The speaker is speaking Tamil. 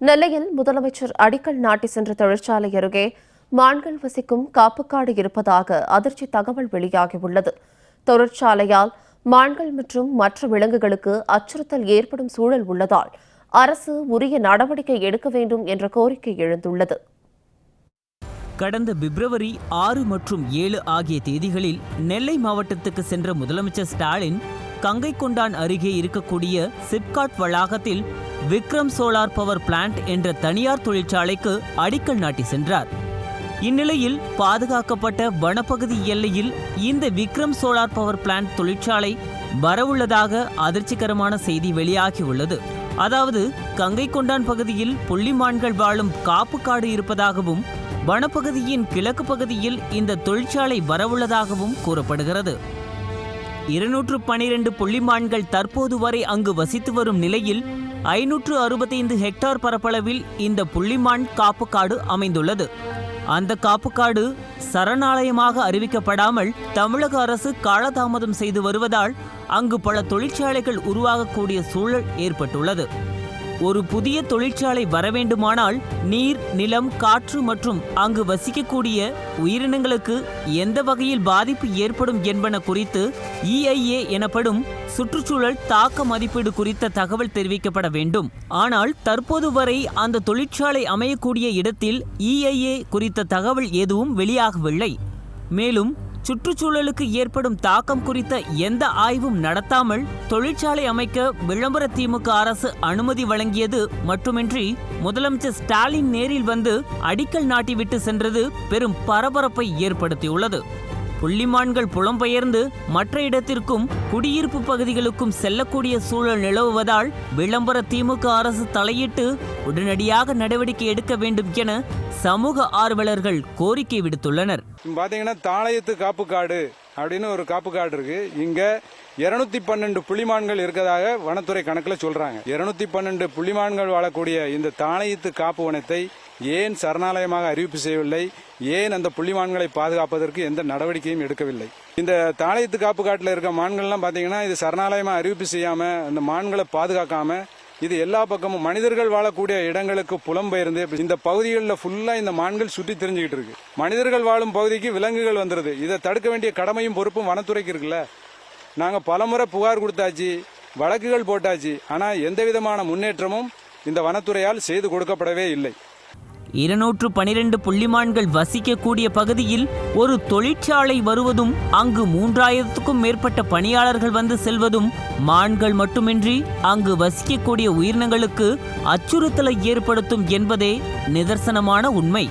நெல்லையில் முதலமைச்சர் அடிக்கல் நாட்டி சென்ற தொழிற்சாலை அருகே மான்கள் வசிக்கும் காப்புக்காடு இருப்பதாக அதிர்ச்சி தகவல் வெளியாகியுள்ளது. தொழிற்சாலையால் மான்கள் மற்றும் மற்ற விலங்குகளுக்கு அச்சுறுத்தல் ஏற்படும் சூழல் உள்ளதால் அரசு உரிய நடவடிக்கை எடுக்க வேண்டும் என்ற கோரிக்கை எழுந்துள்ளது. கடந்த பிப்ரவரி ஆறு மற்றும் ஏழு ஆகிய தேதிகளில் நெல்லை மாவட்டத்துக்கு சென்ற முதலமைச்சர் ஸ்டாலின் கங்கை கொண்டான் அருகே இருக்கக்கூடிய சிப்காட் வளாகத்தில் விக்ரம் சோலார் பவர் பிளான்ட் என்ற தனியார் தொழிற்சாலைக்கு அடிக்கல் நாட்டி சென்றார். இந்நிலையில் பாதுகாக்கப்பட்ட வனப்பகுதி எல்லையில் இந்த விக்ரம் சோலார் பவர் பிளான்ட் தொழிற்சாலை வரவுள்ளதாக அதிர்ச்சிகரமான செய்தி வெளியாகியுள்ளது. அதாவது கங்கை கொண்டான் பகுதியில் புள்ளிமான்கள் வாழும் காப்பு காடு இருப்பதாகவும் வனப்பகுதியின் கிழக்கு பகுதியில் இந்த தொழிற்சாலை வரவுள்ளதாகவும் கூறப்படுகிறது. இருநூற்று பனிரெண்டு புள்ளிமான்கள் தற்போது வரை அங்கு வசித்து வரும் நிலையில் ஐநூற்று அறுபத்தைந்து ஹெக்டார் பரப்பளவில் இந்த புள்ளிமான் காப்புக்காடு அமைந்துள்ளது. அந்த காப்புக்காடு சரணாலயமாக அறிவிக்கப்படாமல் தமிழக அரசு காலதாமதம் செய்து வருவதால் அங்கு பல தொழிற்சாலைகள் உருவாகக்கூடிய சூழல் ஏற்பட்டுள்ளது. ஒரு புதிய தொழிற்சாலை வரவேண்டுமானால் நீர் நிலம் காற்று மற்றும் அங்கு வசிக்கக்கூடிய உயிரினங்களுக்கு எந்த வகையில் பாதிப்பு ஏற்படும் என்பன குறித்து இஐஏ எனப்படும் சுற்றுச்சூழல் தாக்க மதிப்பீடு குறித்த தகவல் தெரிவிக்கப்பட வேண்டும். ஆனால் தற்போது வரை அந்த தொழிற்சாலை அமையக்கூடிய இடத்தில் இஐஏ குறித்த தகவல் எதுவும் வெளியாகவில்லை. மேலும் சுற்றுச்சூழலுக்கு ஏற்படும் தாக்கம் குறித்த எந்த ஆய்வும் நடத்தாமல் தொழிற்சாலை அமைக்க விளம்பர திமுக அரசு அனுமதி வழங்கியது மட்டுமின்றி முதலமைச்சர் ஸ்டாலின் நேரில் வந்து அடிக்கல் நாட்டிவிட்டு சென்றது பெரும் பரபரப்பை ஏற்படுத்தியுள்ளது. புள்ளிமான்கள் புலம்பெயர்ந்து மற்ற இடத்திற்கும் குடியிருப்பு பகுதிகளுக்கும் செல்லக்கூடிய சூழல் நிலவுவதால் விளம்பர திமுக அரசு தலையிட்டு உடனடியாக நடவடிக்கை எடுக்க வேண்டும் என சமூக ஆர்வலர்கள் கோரிக்கை விடுத்துள்ளனர். பாத்தீங்கன்னா தாளையத்து காப்பு காடு அப்படின்னு ஒரு காப்பு காடு இருக்கு. இங்க இருநூத்தி பன்னெண்டு புள்ளிமான்கள் இருக்கதாக வனத்துறை கணக்கில் சொல்றாங்க. இருநூத்தி பன்னெண்டு புள்ளிமான்கள் வாழக்கூடிய இந்த தாளையத்து காப்பு வனத்தை ஏன் சரணாலயமாக அறிவிப்பு செய்யவில்லை? ஏன் அந்த புள்ளிமான்களை பாதுகாப்பதற்கு எந்த நடவடிக்கையும் எடுக்கவில்லை? இந்த தாளையத்து காப்பு காட்டில் இருக்க மான்கள்லாம் பார்த்தீங்கன்னா இது சரணாலயமாக அறிவிப்பு செய்யாம அந்த மான்களை பாதுகாக்காம இது எல்லா பக்கமும் மனிதர்கள் வாழக்கூடிய இடங்களுக்கு புலம்பெயர்ந்து இந்த பகுதிகளில் ஃபுல்லாக இந்த மான்கள் சுற்றி தெரிஞ்சுக்கிட்டு இருக்கு. மனிதர்கள் வாழும் பகுதிக்கு விலங்குகள் வந்துருது. இதை தடுக்க வேண்டிய கடமையும் பொறுப்பும் வனத்துறைக்கு இருக்குல்ல? நாங்கள் பலமுறை புகார் கொடுத்தாச்சு வழக்குகள் போட்டாச்சு. ஆனால் எந்த விதமான முன்னேற்றமும் இந்த வனத்துறையால் செய்து கொடுக்கப்படவே இல்லை. இருநூற்று பனிரெண்டு புள்ளிமான்கள் வசிக்கக்கூடிய பகுதியில் ஒரு தொழிற்சாலை வருவதும் அங்கு மூன்றாயிரத்துக்கும் மேற்பட்ட பணியாளர்கள் வந்து செல்வதும் மான்கள் மட்டுமின்றி அங்கு வசிக்கக்கூடிய உயிரினங்களுக்கு அச்சுறுத்தலை ஏற்படுத்தும் என்பதே நிதர்சனமான உண்மை.